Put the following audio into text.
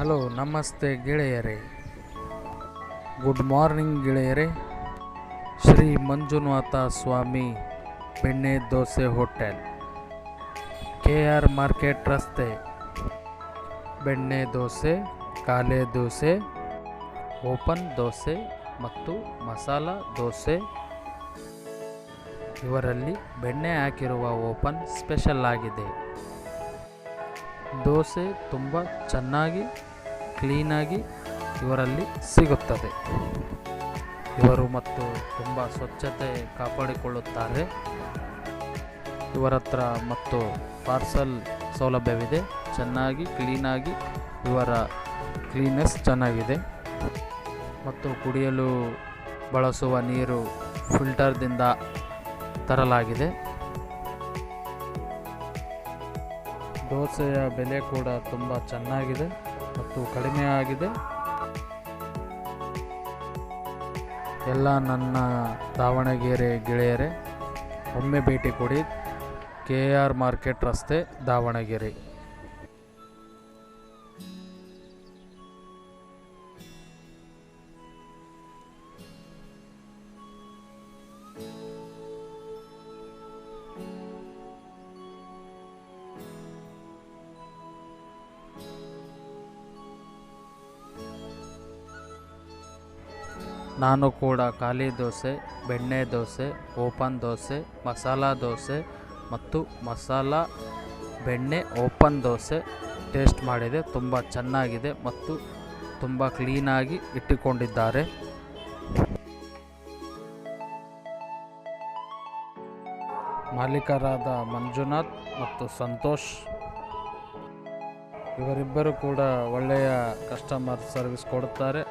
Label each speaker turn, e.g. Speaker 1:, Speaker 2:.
Speaker 1: Hello, ನಮಸ್ತೆ ಗೆಳೆಯರೇ. Good morning ಗೆಳೆಯರೇ. ಶ್ರೀ ಮಂಜುನಾಥ ಸ್ವಾಮಿ ಬೆಣ್ಣೆ dosa hotel K R market ರಸ್ತೆ. ಬೆಣ್ಣೆ ದೋಸೆ, ಕಾಲೆ ದೋಸೆ, ಓಪನ್ ದೋಸೆ ಮತ್ತು ಮಸಾಲ ದೋಸೆ. ಇವರಲ್ಲಿ ಬೆಣ್ಣೆ ಹಾಕಿರುವ ಓಪನ್ ಸ್ಪೆಷಲ್ ಆಗಿದೆ. ದೋಸೆ ತುಂಬ ಚೆನ್ನಾಗಿ ಕ್ಲೀನಾಗಿ ಇವರಲ್ಲಿ ಸಿಗುತ್ತದೆ. ಇವರು ಮತ್ತು ತುಂಬ ಸ್ವಚ್ಛತೆ ಕಾಪಾಡಿಕೊಳ್ಳುತ್ತಾರೆ. ಇವರ ಹತ್ರ ಮತ್ತು ಪಾರ್ಸಲ್ ಸೌಲಭ್ಯವಿದೆ. ಚೆನ್ನಾಗಿ, ಕ್ಲೀನಾಗಿ ಇವರ ಕ್ಲೀನೆಸ್ ಚೆನ್ನಾಗಿದೆ. ಮತ್ತು ಕುಡಿಯಲು ಬಳಸುವ ನೀರು ಫಿಲ್ಟರ್ದಿಂದ ತರಲಾಗಿದೆ. ದೋಸೆಯ ಬೆಲೆ ಕೂಡ ತುಂಬ ಚೆನ್ನಾಗಿದೆ. ಮತ್ತು ಕಡಿಮೆ ಆಗಿದೆ. ಎಲ್ಲ ನನ್ನ ದಾವಣಗೆರೆ ಗೆಳೆಯರೇ, ಒಮ್ಮೆ ಭೇಟಿ ಕೊಡಿ. ಕೆ ಆರ್ ಮಾರ್ಕೆಟ್ ರಸ್ತೆ, ದಾವಣಗೆರೆ. ನಾನು ಕೂಡ ಖಾಲಿ ದೋಸೆ, ಬೆಣ್ಣೆ ದೋಸೆ, ಓಪನ್ ದೋಸೆ, ಮಸಾಲ ದೋಸೆ ಮತ್ತು ಮಸಾಲ, ಬೆಣ್ಣೆ, ಓಪನ್ ದೋಸೆ ಟೇಸ್ಟ್ ಮಾಡಿದೆ. ತುಂಬ ಚೆನ್ನಾಗಿದೆ ಮತ್ತು ತುಂಬ ಕ್ಲೀನಾಗಿ ಇಟ್ಟುಕೊಂಡಿದ್ದಾರೆ. ಮಾಲೀಕರಾದ ಮಂಜುನಾಥ್ ಮತ್ತು ಸಂತೋಷ್ ಇವರಿಬ್ಬರು ಕೂಡ ಒಳ್ಳೆಯ ಕಸ್ಟಮರ್ ಸರ್ವಿಸ್ ಕೊಡುತ್ತಾರೆ.